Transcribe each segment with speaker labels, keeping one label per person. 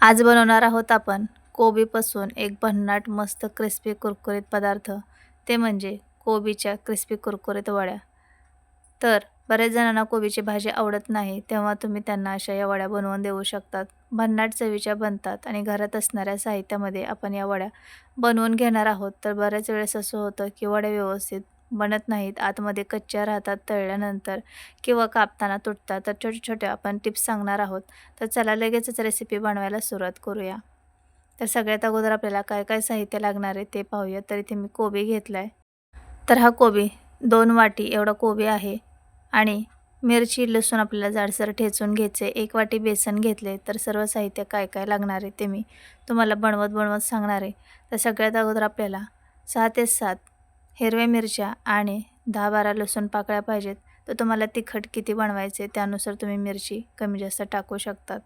Speaker 1: आज बनवणार आहोत आपण कोबीपासून एक भन्नाट मस्त क्रिस्पी कुरकुरीत पदार्थ. ते म्हणजे कोबीच्या क्रिस्पी कुरकुरीत वड्या. तर बऱ्याच जणांना कोबीची भाजी आवडत नाही तेव्हा तुम्ही त्यांना अशा या वड्या बनवून देऊ शकतात. भन्नाट चवीच्या बनतात आणि घरात असणाऱ्या साहित्यामध्ये आपण या वड्या बनवून घेणार आहोत. तर बऱ्याच वेळेस असं होतं की वड्या व्यवस्थित बनत नाहीत आतमध्ये कच्च्या राहतात तळल्यानंतर किंवा कापताना तुटतात. तर छोटे छोटे आपण टिप्स सांगणार आहोत. तर चला लगेचच रेसिपी बनवायला सुरुवात करूया. तर सगळ्यात अगोदर आपल्याला काय काय साहित्य लागणार आहे ते पाहूया. तर इथे मी कोबी घेतला आहे तर हा कोबी दोन वाटी एवढा कोबी आहे आणि मिरची लसूण आपल्याला जाडसर ठेचून घ्यायचे. एक वाटी बेसन घेतले तर सर्व साहित्य काय काय लागणार आहे ते मी तुम्हाला बनवत बनवत सांगणार आहे. तर सगळ्यात अगोदर आपल्याला सहा ते सात हिरव्या मिरच्या आणि दहा बारा लसूण पाकळ्या पाहिजेत. तर तुम्हाला तिखट किती बनवायचे त्यानुसार तुम्ही मिरची कमी जास्त टाकू शकतात.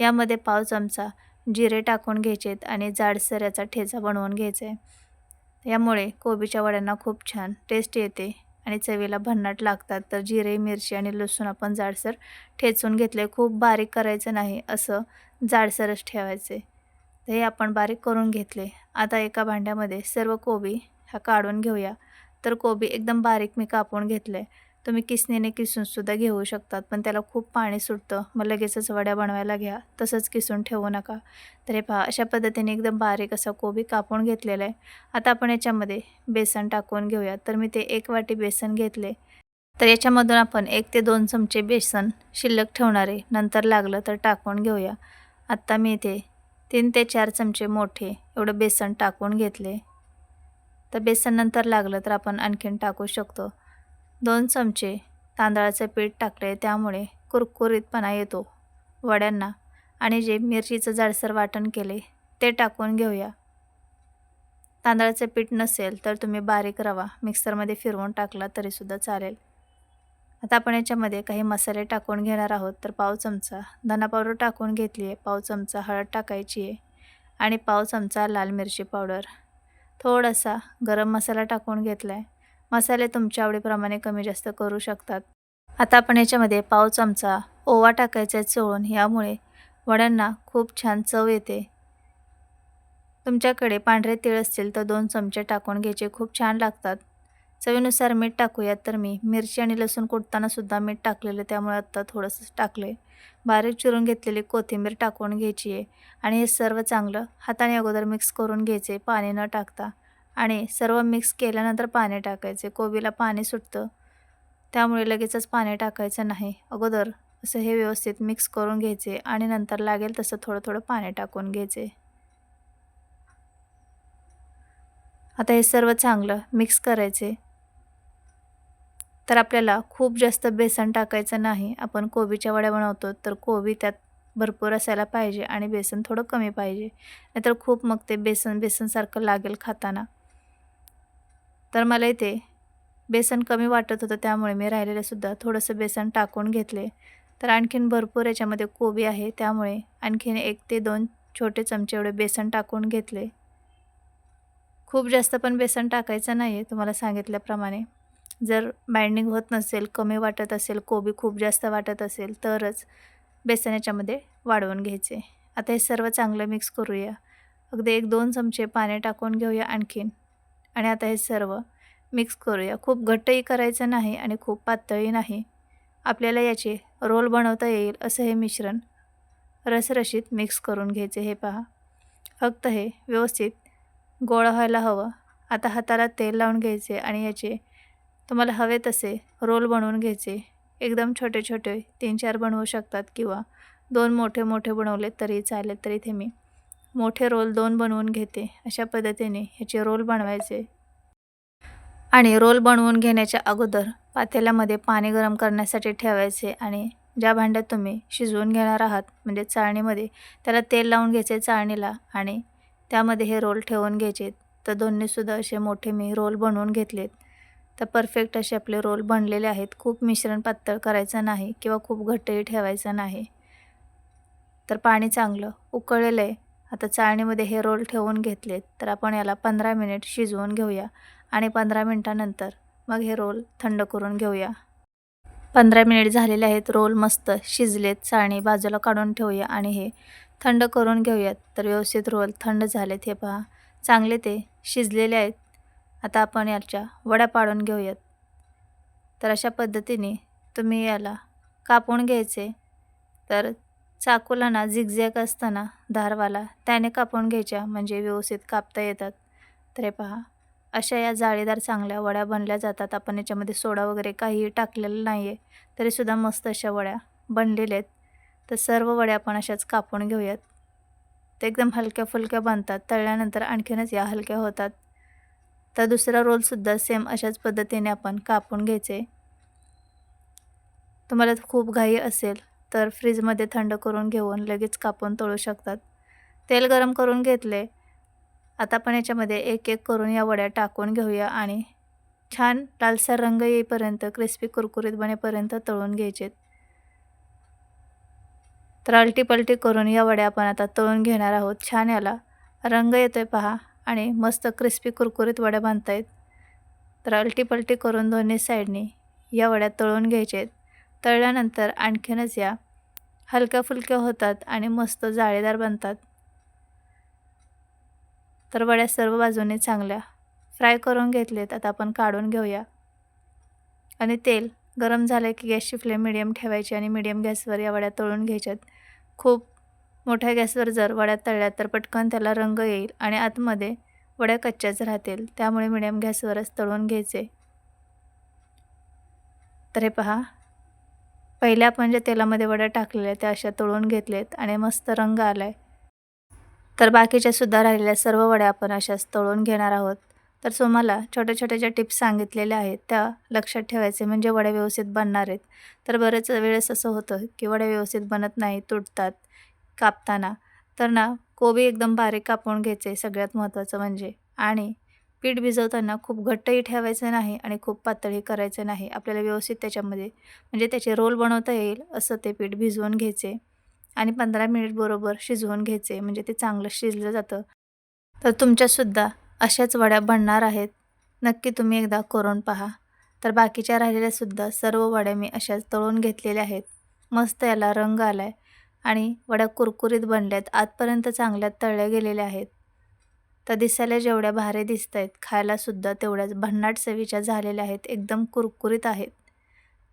Speaker 1: यामध्ये पाव चमचा जिरे टाकून घ्यायचेत आणि जाडसर याचा ठेचा बनवून घ्यायचा. आहे यामुळे कोबीच्या वड्यांना खूप छान टेस्ट येते आणि चवीला भन्नाट लागतात. तर जिरे मिरची आणि लसूण आपण जाडसर ठेचून घेतले खूप बारीक करायचं नाही असं जाडसरच ठेवायचे. तर हे आपण बारीक करून घेतले. आता एका भांड्यामध्ये सर्व कोबी हा काढून घेऊया. तर कोबी एकदम बारीक मी कापून घेतले तुम्ही किसणीने किसूनसुद्धा घेऊ शकतात पण त्याला खूप पाणी सुटतं. मग लगेचच वड्या बनवायला घ्या. तसंच किसून ठेवू नका. तर हे पहा अशा पद्धतीने एकदम बारीक असा कोबी कापून घेतलेला आहे आता आपण याच्यामध्ये बेसन टाकून घेऊया. तर मी ते एक वाटी बेसन घेतले तर याच्यामधून आपण एक ते दोन चमचे बेसन शिल्लक ठेवणारे नंतर लागलं तर टाकून घेऊया. आत्ता मी इथे तीन ते चार चमचे मोठे एवढं बेसन टाकून घेतले तर बेसन नंतर लागलं तर आपण आणखीन टाकू शकतो. दोन चमचे तांदळाचं पीठ टाकले त्यामुळे कुरकुरीतपणा येतो. वड्यांना आणि जे मिरचीचं जाडसर वाटण केले ते टाकून घेऊया. तांदळाचं पीठ नसेल तर तुम्ही बारीक रवा मिक्सरमध्ये फिरवून टाकला तरीसुद्धा चालेल. आता आपण याच्यामध्ये काही मसाले टाकून घेणार आहोत तर पाव चमचा धना पावडर टाकून घेतली आहे पाव चमचा हळद टाकायची आहे आणि पाव चमचा लाल मिरची पावडर. थोडासा गरम मसाला टाकून घेतला आहे मसाले तुमच्या आवडीप्रमाणे कमी जास्त करू शकतात. आता आपण याच्यामध्ये पाव चमचा ओवा टाकायचा आहे चोळून. यामुळे वड्यांना खूप छान चव येते. तुमच्याकडे पांढरे तीळ असतील तर दोन चमचे टाकून घ्यायचे. खूप छान लागतात. चवीनुसार मीठ टाकूयात तर मी. मिरची आणि लसूण कुटतानासुद्धा मीठ टाकलेलं त्यामुळे आत्ता थोडंसं टाकले बारीक चिरून घेतलेली कोथिंबीर टाकून घ्यायची आहे आणि हे सर्व चांगलं हाताने अगोदर मिक्स करून घ्यायचे पाणी न टाकता. आणि सर्व मिक्स केल्यानंतर पाणी टाकायचे. कोबीला पाणी सुटतं. त्यामुळे लगेचच पाणी टाकायचं नाही. अगोदर असं हे व्यवस्थित मिक्स करून घ्यायचे आणि नंतर लागेल तसं थोडं थोडं पाणी टाकून घ्यायचे. आता हे सर्व चांगलं मिक्स करायचे. तर आपल्याला खूप जास्त बेसन टाकायचं नाही. आपण कोबीच्या वड्या बनवतो तर कोबी त्यात भरपूर असायला पाहिजे आणि बेसन थोडं कमी पाहिजे. नाहीतर खूप मग ते बेसन बेसनसारखं लागेल खाताना. तर मला इथे बेसन कमी वाटत होतं त्यामुळे मी राहिलेलंसुद्धा थोडंसं बेसन टाकून घेतले. तर आणखीन भरपूर याच्यामध्ये कोबी आहे त्यामुळे आणखीन एक ते दोन छोटे चमचे एवढे बेसन टाकून घेतले. खूप जास्त पण बेसन टाकायचं नाही आहे तुम्हाला सांगितल्याप्रमाणे. जर बाइंडिंग होत नसेल कमी वाटत असेल कोबी खूप जास्त वाटत असेल तरच बेसन याच्यामध्ये वाढवून घ्यायचे. आता हे सर्व चांगलं मिक्स करूया. अगदी एक दोन चमचे पाणी टाकून घेऊया आणखीन. आणि आता हे सर्व मिक्स करूया. खूप घट्टही करायचं नाही आणि खूप पातळही नाही. आपल्याला याचे रोल बनवता येईल असं हे मिश्रण रसरशीत मिक्स करून घ्यायचे हे पहा. फक्त हे व्यवस्थित गोळ व्हायला हवं. आता हाताला तेल लावून घ्यायचे आणि याचे तुम्हाला हवे तसे रोल बनवून घ्यायचे. एकदम छोटे छोटे तीन चार बनवू शकतात किंवा दोन मोठे मोठे बनवले तरी चालेल तरी इथे मी. मोठे रोल दोन बनवून घेते अशा पद्धतीने ह्याचे रोल बनवायचे. आणि रोल बनवून घेण्याच्या अगोदर पातेल्यामध्ये पाणी गरम करण्यासाठी ठेवायचे आणि ज्या भांड्यात तुम्ही शिजवून घेणार आहात म्हणजे चाळणीमध्ये त्याला तेल लावून घ्यायचे चाळणीला आणि त्यामध्ये हे रोल ठेवून घ्यायचे. तर दोन्हीसुद्धा असे मोठे मी रोल बनवून घेतलेत. तर परफेक्ट असे आपले रोल बनलेले आहेत. खूप मिश्रण पातळ करायचं नाही किंवा खूप घट्टही ठेवायचं नाही. तर पाणी चांगलं उकळलेलं आहे. आता चाळणीमध्ये हे रोल ठेवून घेतलेत. तर आपण याला पंधरा मिनिट शिजवून घेऊया आणि पंधरा मिनटानंतर मग हे रोल थंड करून घेऊया. पंधरा मिनिट झालेले आहेत. रोल मस्त शिजलेत. चाळणी बाजूला काढून ठेवूया आणि हे थंड करून घेऊयात. तर व्यवस्थित रोल थंड झालेत हे पहा. चांगले ते शिजलेले आहेत. आता आपण याच्या वड्या पाडून घेऊयात. तर अशा पद्धतीने तुम्ही याला कापून घ्यायचे. तर चाकूला ना झिगझॅग असताना धारवाला त्याने कापून घ्यायच्या म्हणजे व्यवस्थित कापता येतात. तर हे पहा अशा या जाळीदार चांगल्या वड्या बनल्या जातात. आपण याच्यामध्ये सोडा वगैरे काहीही टाकलेलं नाही आहे तरीसुद्धा मस्त अशा वड्या बनलेल्या आहेत. तर सर्व वड्या आपण अशाच कापून घेऊयात. ते एकदम हलक्या फुलक्या बनतात. तळल्यानंतर आणखीनच या हलक्या होतात. तर दुसरा रोलसुद्धा सेम अशाच पद्धतीने आपण कापून घ्यायचे. तुम्हाला खूप घाई असेल तर फ्रीजमध्ये थंड करून घेऊन लगेच कापून तळू शकतात. तेल गरम करून घेतले. आता आपण याच्यामध्ये एक एक करून या वड्या टाकून घेऊया आणि छान लालसर रंग येईपर्यंत क्रिस्पी कुरकुरीत बनेपर्यंत तळून घ्यायचे तर अलटी पलटी करून या वड्या आपण आता तळून घेणार आहोत. छान याला रंग येतोय पहा. आणि मस्त क्रिस्पी कुरकुरीत वड्या बांधतायत तर अलटीपलटी करून दोन्ही साईडनी या वड्या तळून घ्यायचे तळल्यानंतर आणखीनच या. हलक्या फुलक्या होतात आणि मस्त जाळीदार बनतात. तर वड्या सर्व बाजूने चांगल्या फ्राय करून घेतलेत. आता आपण काढून घेऊया. आणि तेल गरम झालं की गॅसची फ्लेम मिडियम ठेवायची आणि मिडियम गॅसवर या वड्या तळून घ्यायच्यात. खूप मोठ्या गॅसवर जर वड्या तळल्या तर पटकन त्याला रंग येईल आणि आतमध्ये वड्या कच्च्याच राहतील. त्यामुळे मिडियम गॅसवरच तळून घ्यायचे. तर हे पहा. पहिल्या आपण ज्या तेलामध्ये वड्या टाकलेल्या त्या अशा तळून घेतलेत आणि मस्त रंग आला आहे तर बाकीच्या सुद्धा राहिलेल्या सर्व वड्या आपण अशाच तळून घेणार आहोत. तर तुम्हाला छोट्या छोट्या ज्या टिप्स सांगितलेल्या आहेत त्या लक्षात ठेवायचे म्हणजे वड्या व्यवस्थित बनणार आहेत. तर बरेच वेळेस असं होतं की वड्या व्यवस्थित बनत नाही तुटतात. कापताना. तर ना कोबी एकदम बारीक कापून घ्यायचे सगळ्यात महत्त्वाचं म्हणजे. आणि पीठ भिजवताना खूप घट्टही ठेवायचं नाही आणि खूप पातळी करायचं नाही. आपल्याला व्यवस्थित त्याच्यामध्ये म्हणजे त्याचे रोल बनवता येईल असं ते पीठ भिजवून घ्यायचे. आणि पंधरा मिनिट बरोबर शिजवून घ्यायचे म्हणजे ते चांगलं शिजलं जातं. तर तुमच्यासुद्धा अशाच वड्या बनणार आहेत. नक्की तुम्ही एकदा करून पहा. तर बाकीच्या राहिलेल्यासुद्धा सर्व वड्या मी अशाच तळून घेतलेल्या आहेत. मस्त याला रंग आला आहे आणि वड्या कुरकुरीत बनल्यात आतपर्यंत चांगल्या तळल्या गेलेल्या आहेत. तर दिसायला जेवढ्या भारे दिसत आहेत खायलासुद्धा तेवढ्याच भन्नाट चवीच्या झालेल्या आहेत एकदम कुरकुरीत आहेत.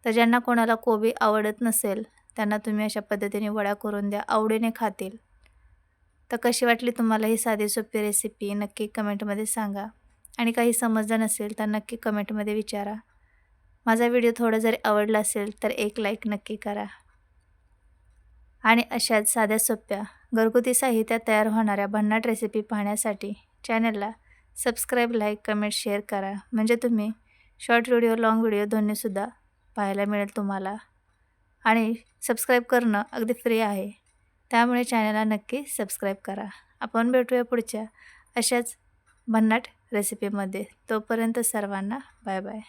Speaker 1: तर ज्यांना कोणाला कोबी आवडत नसेल त्यांना तुम्ही अशा पद्धतीने वड्या करून द्या आवडीने खातील. तर कशी वाटली तुम्हाला ही साधी सोपी रेसिपी नक्की कमेंटमध्ये सांगा. आणि काही समजलं नसेल तर नक्की कमेंटमध्ये विचारा. माझा व्हिडिओ थोडा जरी आवडला असेल तर एक लाईक नक्की करा. आणि अशाच साध्या सोप्या घरगुती साहित्यात तयार होणाऱ्या भन्नाट रेसिपी पाहण्यासाठी चॅनलला सबस्क्राईब लाईक कमेंट शेअर करा. म्हणजे तुम्ही शॉर्ट व्हिडिओ लाँग व्हिडिओ दोन्हीसुद्धा पाहायला मिळेल तुम्हाला. आणि सबस्क्राईब करणं अगदी फ्री आहे. त्यामुळे चॅनलला नक्की सबस्क्राईब करा. आपण भेटूया पुढच्या अशाच भन्नाट रेसिपीमध्ये तोपर्यंत सर्वांना बाय बाय